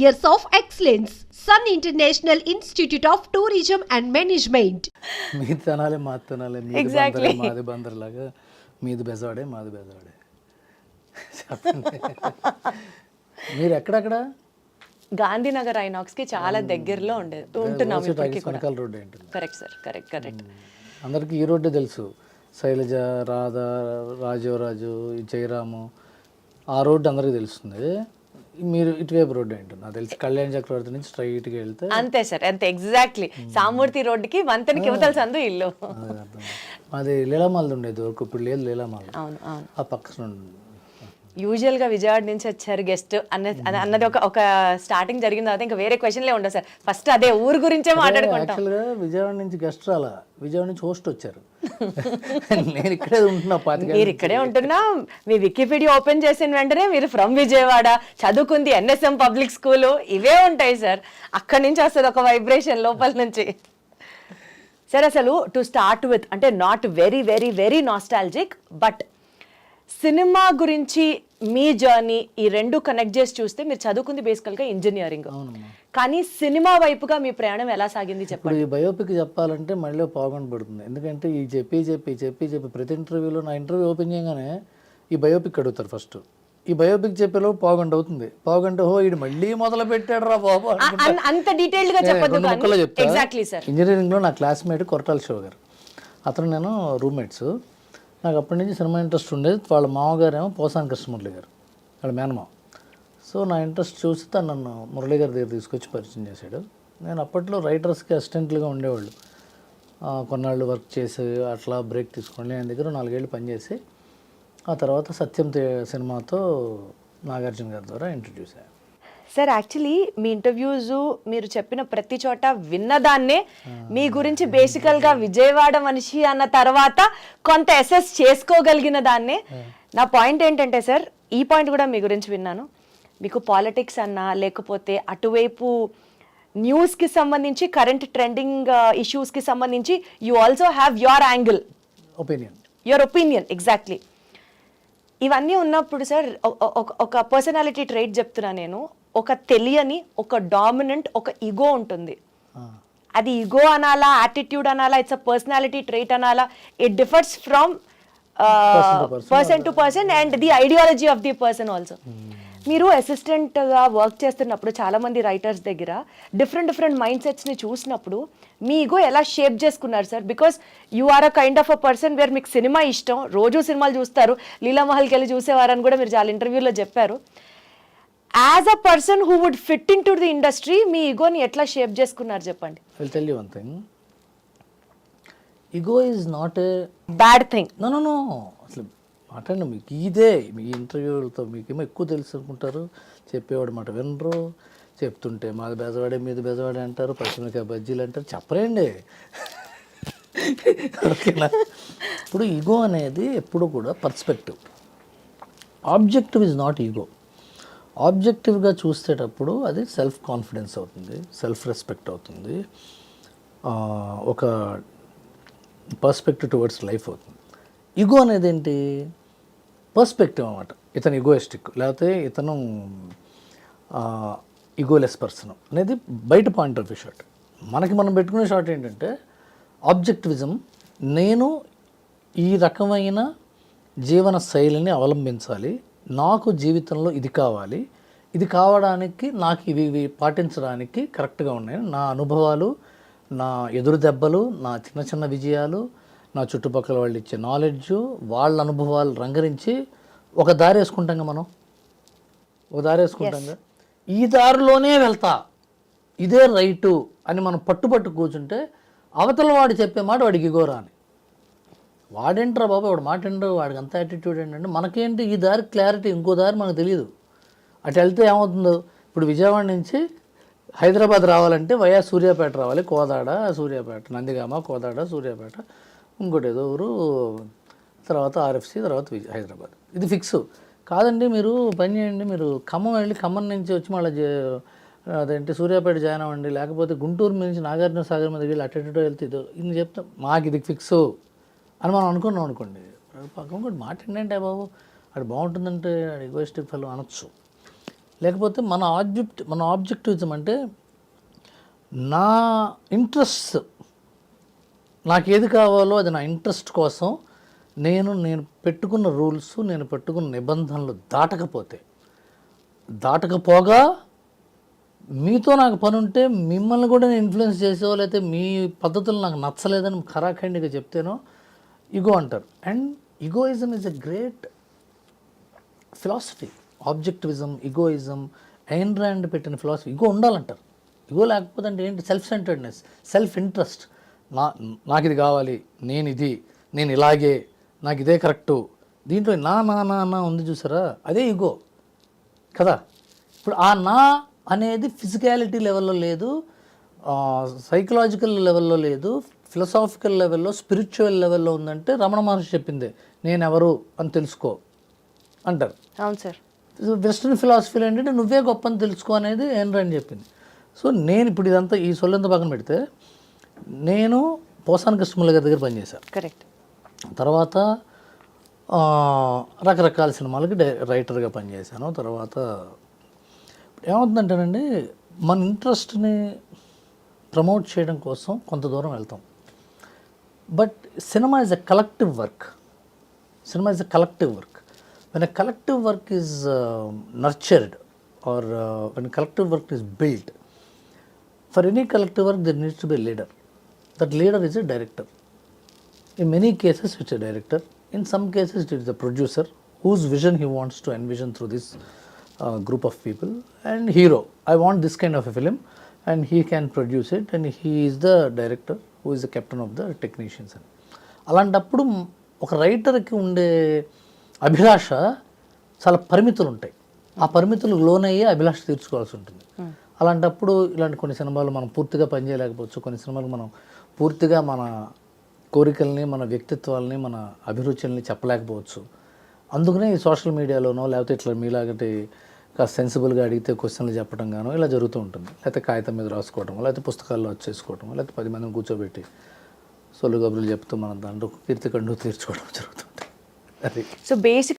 years of excellence. Sun International Institute of Tourism and Management. మీది తినాలి మాది తినాలి. మీది. బందరే మాది బందర్లాగా. మీది బెజవాడే మాది బెజవాడే. మీరు ఎక్కడెక్కడ? గాంధీనగర్ ఐనాక్స్కి చాలా దగ్గరలో ఉండేది ఉంటున్నాం కరెక్ట్ సార్ కరెక్ట్ కరెక్ట్ అందరికీ ఈ రోడ్డే తెలుసు. శైలజ రాధ రాజీవరాజు జయరాము. ఆ రోడ్డు అందరికీ తెలుస్తుంది. మీరు ఇటువైపు ఏంటి నాకు తెలిసి కళ్యాణ్ చక్రవర్తి నుంచి స్ట్రైట్గా వెళ్తే అంతే సార్ అంతే ఎగ్జాక్ట్లీ సామూర్తి రోడ్డుకి వంతెనకి యువతల సందు ఇల్లు. మాది లీలామాలది ఉండేది వరకు ఇప్పుడు లేదు లీలామాల అవును అవును. ఆ పక్కన ఉంది. యూజువల్గా విజయవాడ నుంచి వచ్చారు గెస్ట్ అన్న అన్న- అన్నది ఒక ఒక స్టార్టింగ్ జరిగిన తర్వాత ఇంకా వేరే క్వశ్చన్లే ఉండవు సార్. ఫస్ట్ అదే ఊరు గురించే మాట్లాడుకుంటాం. విజయవాడ నుంచి గెస్ట్ రాలా. విజయవాడ నుంచి హోస్ట్ వచ్చారు. నేను ఇక్కడే ఉంటున్నా పాతిక మీరు ఇక్కడే ఉంటున్నా మీ వికీపీడియా ఓపెన్ చేసిన వెంటనే మీరు ఫ్రమ్ విజయవాడ చదువుకుంది ఎన్ఎస్ఎం పబ్లిక్ స్కూల్ ఇవే ఉంటాయి సార్. అక్కడి నుంచి వస్తుంది ఒక వైబ్రేషన్ లోపల నుంచి. సార్ అసలు టు స్టార్ట్ విత్ అంటే not very very very nostalgic but cinema గురించి మీ జర్నీ ఈ రెండు కనెక్ట్ చేసి చూస్తే మీరు చదువుకుంది బేసికల్గా ఇంజనీరింగ్ కానీ సినిమా వైపుగా మీ ప్రయాణం ఎలా సాగింది చెప్పండి. ఈ బయోపిక్ చెప్పాలంటే మళ్ళీ పావుగంట పడుతుంది. ఎందుకంటే ఈ చెప్పి చెప్పి చెప్పి చెప్పి ప్రతి ఇంటర్వ్యూలో నా ఇంటర్వ్యూ ఓపెన్ చేయగానే ఈ బయోపిక్ అడుగుతారు ఫస్ట్ ఈ బయోపిక్ చెప్పేలో పావుగంట అవుతుంది. పావుగంట హో ఇది మళ్ళీ మొదలు పెట్టాడు రా బాబు అంత డీటెయిల్డ్గా చెప్పొద్దు రెండు ముక్కలో కానీ చెప్తా ఎగ్జాక్ట్లీ సార్ ఇంజనీరింగ్లో నా క్లాస్మేట్ కొరటాల శివ గారు. అతను నేను రూమ్మేట్స్ నాకు అప్పటి నుంచి సినిమా ఇంట్రెస్ట్ ఉండేది. వాళ్ళ మామగారు ఏమో పోసాని కృష్ణమురళి గారు. వాళ్ళ మేనమా సో నా ఇంట్రెస్ట్ చూసి తను నన్ను మురళి గారి దగ్గర తీసుకొచ్చి పరిచయం చేశాడు. నేను అప్పట్లో రైటర్స్కి అసిస్టెంట్లుగా ఉండేవాళ్ళు. కొన్నాళ్ళు వర్క్ చేసి అట్లా బ్రేక్ తీసుకోండి ఆయన దగ్గర నాలుగేళ్ళు పనిచేసి ఆ తర్వాత సత్యం తే- సినిమాతో నాగార్జున గారి ద్వారా ఇంట్రడ్యూస్ అయ్యాను. సార్ యాక్చువల్లీ మీ ఇంటర్వ్యూస్ మీరు చెప్పిన ప్రతి చోట విన్నదాన్నే మీ గురించి బేసికల్గా విజయవాడ మనిషి అన్న తర్వాత కొంత అసెస్ చేసుకోగలిగిన దాన్నే. నా పాయింట్ ఏంటంటే సార్ ఈ పాయింట్ కూడా మీ గురించి విన్నాను. మీకు పాలిటిక్స్ అన్నా లేకపోతే అటువైపు న్యూస్కి సంబంధించి కరెంట్ ట్రెండింగ్ ఇష్యూస్కి సంబంధించి you also have your angle opinion your opinion exactly ఇవన్నీ ఉన్నప్పుడు సార్ ఒక పర్సనాలిటీ ట్రైట్ చెప్తున్నా నేను. ఒక తెలియని ఒక డామినెంట్ ఒక ఇగో ఉంటుంది. అది ఇగో అనాలా యాటిట్యూడ్ అనాలా ఇట్స్ అ పర్సనాలిటీ ట్రైట్ అనాలా it differs from person to person and the ideology of the person also మీరు assistant గా వర్క్ చేస్తున్నప్పుడు చాలా మంది రైటర్స్ దగ్గర డిఫరెంట్ డిఫరెంట్ మైండ్ సెట్స్ని చూసినప్పుడు మీ ఇగో ఎలా షేప్ చేసుకున్నారు sir because you are a kind of a person where మీకు సినిమా ఇష్టం రోజు సినిమాలు చూస్తారు లీలామహల్కి వెళ్ళి చూసేవారని కూడా మీరు చాలా ఇంటర్వ్యూలో చెప్పారు. As a person who would fit in to the industry మీ ఇగోని ఎట్లా షేప్ చేసుకున్నారు చెప్పండి? Will tell you one thing ego is not a bad thing no no no అసలు మాట్లాడండి మీకు ఇదే. మీ ఇంటర్వ్యూలతో మీకేమో ఎక్కువ తెలుసు అనుకుంటారు. చెప్పేవాడు మాట వినరు. చెప్తుంటే మాది బెజవాడే మీది బెజవాడే అంటారు. పచ్చిమిరకాయ బజ్జీలు అంటారు. చెప్పరండి. ఓకేనా? ఇప్పుడు ఈగో అనేది ఎప్పుడు కూడా perspective objective is not ego ఆబ్జెక్టివ్గా చూసేటప్పుడు అది సెల్ఫ్ కాన్ఫిడెన్స్ అవుతుంది సెల్ఫ్ రెస్పెక్ట్ అవుతుంది ఒక పర్స్పెక్టివ్ టువర్డ్స్ లైఫ్ అవుతుంది. ఇగో అనేది ఏంటి పర్స్పెక్టివ్ అనమాట ఇతను ఇగోయిస్టిక్. లేకపోతే ఇతను ఇగోలెస్ పర్సన్ అనేది బయట పాయింట్ ఆఫ్ వ్యూ షాట్. మనకి మనం పెట్టుకునే షాట్ ఏంటంటే ఆబ్జెక్టివిజం నేను ఈ రకమైన జీవన శైలిని అవలంబించాలి నాకు జీవితంలో ఇది కావాలి. ఇది కావడానికి నాకు ఇవి ఇవి పాటించడానికి కరెక్ట్గా ఉన్నాయి. నా అనుభవాలు నా ఎదురు దెబ్బలు నా చిన్న చిన్న విజయాలు నా చుట్టుపక్కల వాళ్ళు ఇచ్చే నాలెడ్జ్ వాళ్ళ అనుభవాలు రంగరించి ఒక దారి వేసుకుంటాం మనం? ఒక దారి వేసుకుంటాం ఈ దారిలోనే వెళ్తా. ఇదే రైటు అని మనం పట్టుపట్టు కూర్చుంటే అవతల వాడు చెప్పే మాట వాడికి ఇగోరా అని వాడేంట్రా బాబు? వాడు మాట వాడికి అంత యాటిట్యూడ్ ఏంటంటే మనకేంటి ఈ దారి క్లారిటీ ఇంకో దారి మనకు తెలియదు అటు వెళ్తే ఏమవుతుందో? ఇప్పుడు విజయవాడ నుంచి హైదరాబాద్ రావాలంటే వయా సూర్యాపేట రావాలి. కోదాడ సూర్యాపేట నందిగామ కోదాడ సూర్యాపేట ఇంకోటి ఏదో ఊరు తర్వాత ఆర్ఎఫ్సి తర్వాత హైదరాబాద్. ఇది ఫిక్స్ కాదండి మీరు పని చేయండి. మీరు ఖమ్మం వెళ్ళి ఖమ్మం నుంచి వచ్చి మళ్ళీ అదేంటి సూర్యాపేట జాయిన్ అవ్వండి. లేకపోతే గుంటూరు నుంచి నాగార్జున సాగర్ మీద వెళ్ళి అటు ఇటు వెళ్తే ఇదో ఇది చెప్తాం. మాకు ఇది ఫిక్స్ అని మనం అనుకున్నాం అనుకోండి. పక్కన ఇంకోటి మాట ఏంటంటే బాబు అది బాగుంటుందంటే అది ఈగోయిస్టిక్ ఫెలో అనొచ్చు. లేకపోతే మన ఆబ్జెక్ట్ మన ఆబ్జెక్టివిజం అంటే నా ఇంట్రెస్ట్ నాకు ఏది కావాలో అది నా ఇంట్రెస్ట్ కోసం నేను నేను పెట్టుకున్న రూల్స్ నేను పెట్టుకున్న నిబంధనలు దాటకపోతే దాటకపోగా మీతో నాకు పని ఉంటే మిమ్మల్ని కూడా నేను ఇన్ఫ్లుయెన్స్ చేసేవో లేకపోతే మీ పద్ధతులు నాకు నచ్చలేదని ఖరాఖండిగా చెప్తేనో ఇగో అంటారు. And egoism is a great philosophy objectivism egoism Ayn Rand పెట్టిన ఫిలాసఫీ ఇగో ఉండాలంటారు. ఇగో లేకపోతే అంటే ఏంటి? సెల్ఫ్ సెంటర్డ్నెస్ సెల్ఫ్ ఇంట్రెస్ట్ నా నాకు ఇది కావాలి నేను ఇది నేను ఇలాగే నాకు ఇదే కరెక్టు. దీంట్లో నా నా నా నా ఉంది చూసారా? అదే ఇగో కదా? ఇప్పుడు ఆ నా అనేది ఫిజికాలిటీ లెవెల్లో లేదు. సైకలాజికల్ లెవెల్లో లేదు ఫిలసాఫికల్ లెవెల్లో స్పిరిచువల్ లెవెల్లో ఉందంటే రమణ మహర్షి చెప్పిందే నేను ఎవరు అని తెలుసుకో అంటారు. అవును సార్. వెస్ట్రన్ ఫిలాసఫీలో ఏంటంటే నువ్వే గొప్ప అని తెలుసుకో అనేది అని చెప్పింది. సో నేను ఇప్పుడు ఇదంతా ఈ సొల్లంతా పక్కన పెడితే నేను పోసాన కృష్ణముల గారి దగ్గర పనిచేశాను కరెక్ట్. తర్వాత రకరకాల సినిమాలకి డై రైటర్గా పనిచేశాను. తర్వాత ఏమవుతుందంటేనండి మన ఇంట్రెస్ట్ని ప్రమోట్ చేయడం కోసం కొంత దూరం వెళ్తాం but cinema is a collective work cinema is a collective work when a collective work is nurtured or when collective work is build for any collective work there needs to be leader that leader is a director In many cases, it's a director. In some cases, it is a producer whose vision he wants to envision through this uh, group of people. And hero, I want this kind of a film, and he can produce it and he is the director who is the captain of the technicians అని అలాంటప్పుడు ఒక రైటర్కి ఉండే అభిలాష చాలా పరిమితులు ఉంటాయి ఆ పరిమితులు లోనయ్యే అభిలాష తీర్చుకోవాల్సి ఉంటుంది. అలాంటప్పుడు ఇలాంటి కొన్ని సినిమాలు మనం పూర్తిగా పనిచేయలేకపోవచ్చు. కొన్ని సినిమాలు మనం పూర్తిగా మన కోరికల్ని మన వ్యక్తిత్వాలని మన అభిరుచుల్ని చెప్పలేకపోవచ్చు. అందుకనే ఈ సోషల్ మీడియాలోనో లేకపోతే ఇట్లా మీలాగటి కాస్త సెన్సిబుల్గా అడిగితే క్వశ్చన్లు చెప్పడం గానో ఇలా జరుగుతూ ఉంటుంది. లేకపోతే కాగితం మీద రాసుకోవడం లేకపోతే పుస్తకాల్లో వచ్చేసుకోవడం లేకపోతే పది మందిని కూర్చోబెట్టి సొల్లు కబుర్లు చెప్తూ మనం దాంట్లో కీర్తికండు తీర్చుకోవడం జరుగుతుంది అది. So basic